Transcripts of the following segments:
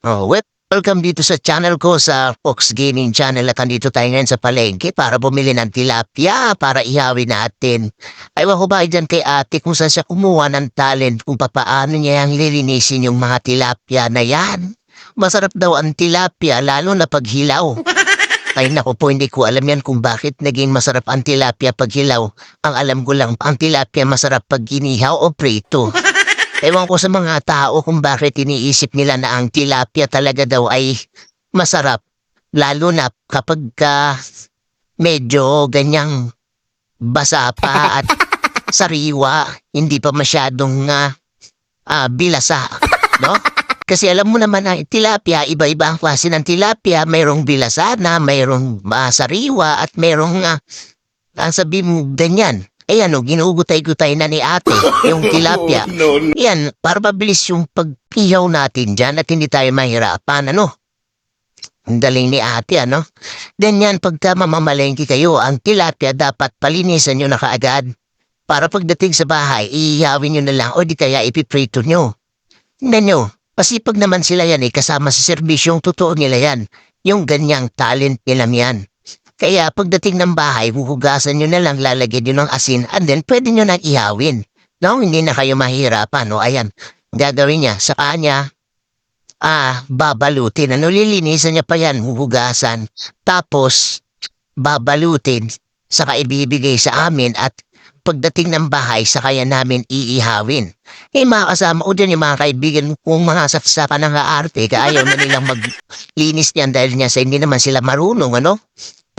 Oh, well, welcome dito sa channel ko sa Fox Gaming Channel at andito tayo ngayon sa palengke para bumili ng tilapia para ihawin natin. Ayaw ko ba dyan kay ate kung saan siya kumuha ng talent kung papaano niya yung lilinisin yung mga tilapia na yan. Masarap daw ang tilapia lalo na pag hilaw. Ay nako po, hindi ko alam yan kung bakit naging masarap ang tilapia pag hilaw. Ang alam ko lang, ang tilapia masarap pag ginihaw o prito. Ewan ko sa mga tao kung bakit iniisip nila na ang tilapia talaga daw ay masarap. Lalo na kapag ka medyo ganyang basa pa at sariwa, hindi pa masyadong ah, ah, bilasa. No? Kasi alam mo naman na tilapia, iba-iba ang klase ng tilapia. Mayroong bilasana, mayroong ah, sariwa, at mayroong, uh, ang sabi mo, ganyan. Eh ano, ginugutay-gutay na ni ate, yung tilapia. no, no. Yan, para mabilis yung pagpihaw natin dyan at hindi tayo mahirapan, ano? Ang daling ni ate, ano? Then yan, pagka mamamalengke kayo, ang tilapia dapat palinisan nyo na kaagad. Para pagdating sa bahay, iihawin nyo na lang o di kaya ipiprito nyo. Tingnan nyo, pasipag naman sila yan eh, kasama sa serbisyong totoo nila yan. Yung ganyang talent nila yan. Kaya pagdating ng bahay, huhugasan nyo na lang, lalagyan nyo ng asin, and then pwede nyo nang ihawin. No, hindi na kayo mahirapan. No, ayan, gagawin niya sa kanya, ah, babalutin. Ano, lilinisan niya pa yan, huhugasan. Tapos, babalutin, saka ibibigay sa amin at pagdating ng bahay, saka yan namin iihawin. Eh, mga kasama ko dyan, yung mga kaibigan kong mga safsaka ng arte, kaya ayaw na nilang maglinis niyan dahil niya sa hindi naman sila marunong, ano?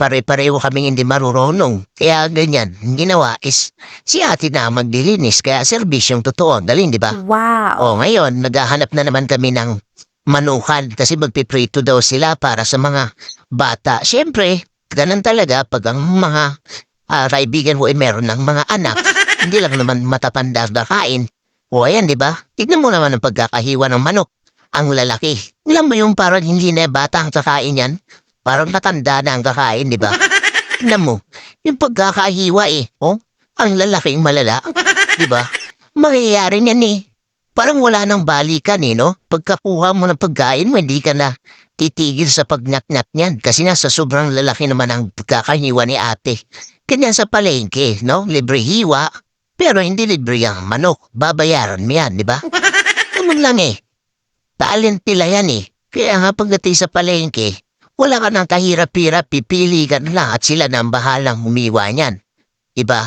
Pare-pareho kaming hindi marunong. Kaya ganyan, ang ginawa is si ate na ang maglilinis, kaya serbisyong totoo, dalin, di ba? Wow. O ngayon, naghahanap na naman kami ng manukan kasi magpiprito daw sila para sa mga bata. Siyempre, ganun talaga pag ang mga ah, kaibigan mo ay meron ng mga anak, hindi lang naman matapanda na kain. O ayan, di ba? Tignan mo naman ang pagkakahiwa ng manok. Ang lalaki. Alam mo yung parang hindi na bata ang kakain yan? Parang matanda na ang kakain, di ba? Tignan mo, yung pagkakahiwa eh. Oh, ang lalaking malala. Di ba? Mangyayari niyan eh. Parang wala nang balikan eh, no? Pagkakuha mo ng pagkain mo, hindi ka na titigil sa pagnat-nat niyan. Kasi nasa sobrang lalaki naman ang pagkakahiwa ni ate. Ganyan sa palengke, no? Libre hiwa. Pero hindi libre ang manok. Babayaran mo yan, di ba? Naman lang eh. Talent nila yan eh. Kaya nga pagdating sa palengke, wala ka nang kahirap-hirap, pipili ka na at sila na ang bahalang humiwa niyan. Diba?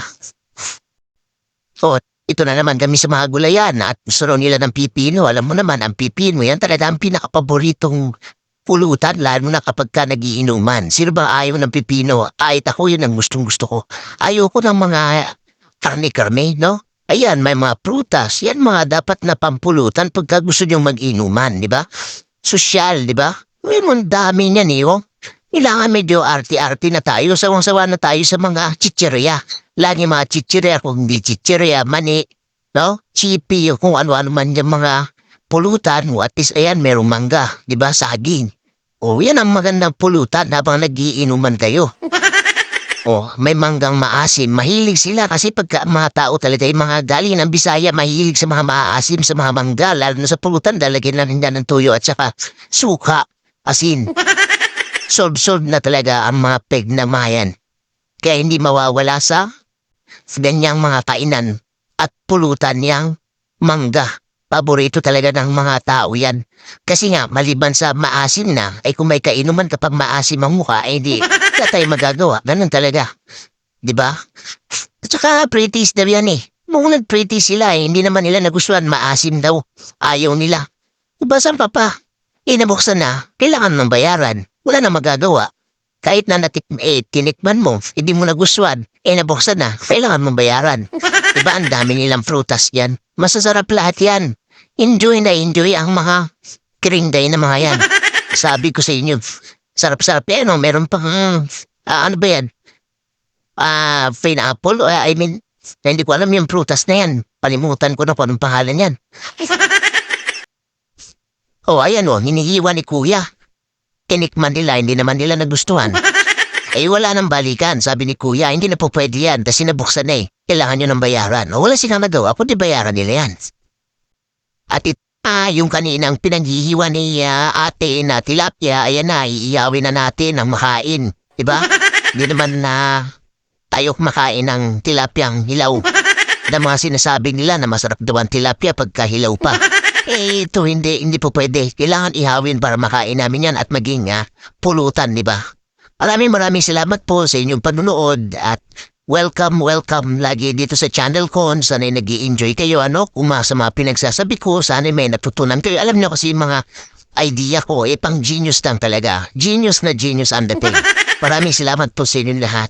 So, ito na naman kami sa mga gulayan at gusto nila ng pipino. Alam mo naman, ang pipino yan talaga ang pinakapaboritong pulutan, lalo na kapag ka nagiinuman. Sino ba ayaw ng pipino? Ay, ako yun ang gustong gusto ko. Ayoko ng mga karne-karne, no? Ayan, may mga prutas. Yan mga dapat na pampulutan pagka gusto nyo mag-inuman, di ba? Sosyal, di ba? Ngayon, ang dami niyan, eh, oh. Kailangan medyo arti-arti na tayo. Sawang-sawa na tayo sa mga chichirya. Lagi mga chichirya, kung hindi chichirya, mani, no? Chipi, kung ano-ano man yung mga pulutan. O at least, ayan, merong mangga, di ba? Saging. O, yan ang magandang pulutan habang nagiinuman kayo. Oh, may manggang maasim. Mahilig sila kasi pagka mga tao talaga, yung mga galing ng Bisaya, mahilig sa mga maasim, sa mga mangga, lalo na sa pulutan, dalagyan na rin yan ng tuyo at saka suka, asin. Solve-solve na talaga ang mga peg na mayan. Kaya hindi mawawala sa ganyang mga kainan at pulutan niyang mangga. Paborito talaga ng mga tao yan. Kasi nga, maliban sa maasim na, ay kung may kainuman kapag maasim ang mukha, ay di, wala tayong magagawa. Ganun talaga. Di ba? At saka, pretties daw yan eh. Kung nag-pretty sila eh, hindi naman nila nagustuhan, maasim daw. Ayaw nila. Diba saan pa pa? Inabuksan na, kailangan ng bayaran. Wala na magagawa. Kahit na natik eh, tinikman mo, hindi mo nagustuhan, eh nabuksan na, kailangan mong bayaran. Diba ang dami nilang prutas yan? Masasarap lahat yan. Enjoy na enjoy ang mga kiringday na mga yan. Sabi ko sa inyo, sarap-sarap yan, no? meron pang, ah, ano ba yan? Ah, pineapple, o I mean, hindi ko alam yung prutas na yan. Palimutan ko na po anong pangalan yan. oh, ayan o, hinihiwa ni kuya. Tinikman nila, hindi naman nila nagustuhan. Eh, wala nang balikan, sabi ni kuya, hindi na po pwede yan, kasi nabuksan na eh. Kailangan nyo ng bayaran. O wala silang nagawa, kundi bayaran nila yan. At it, Ah, yung kaninang pinanghihiwa ni ah, ate na tilapia, ayan na, iiyawin na natin ang makain. Diba? Hindi naman na tayo makain ng tilapyang hilaw. Na mga sinasabi nila na masarap daw ang tilapia pagka hilaw pa. Eh, ito hindi, hindi po pwede. Kailangan ihawin para makain namin yan at maging ah, pulutan, di ba? Maraming maraming salamat po sa inyong panunood at welcome, welcome lagi dito sa channel ko. Sana'y nag enjoy kayo, ano? Kung mga sa mga pinagsasabi ko, sana'y may natutunan kayo. Alam niyo kasi mga idea ko, eh, pang genius lang talaga. Genius na genius ang dating. Maraming salamat po sa inyong lahat.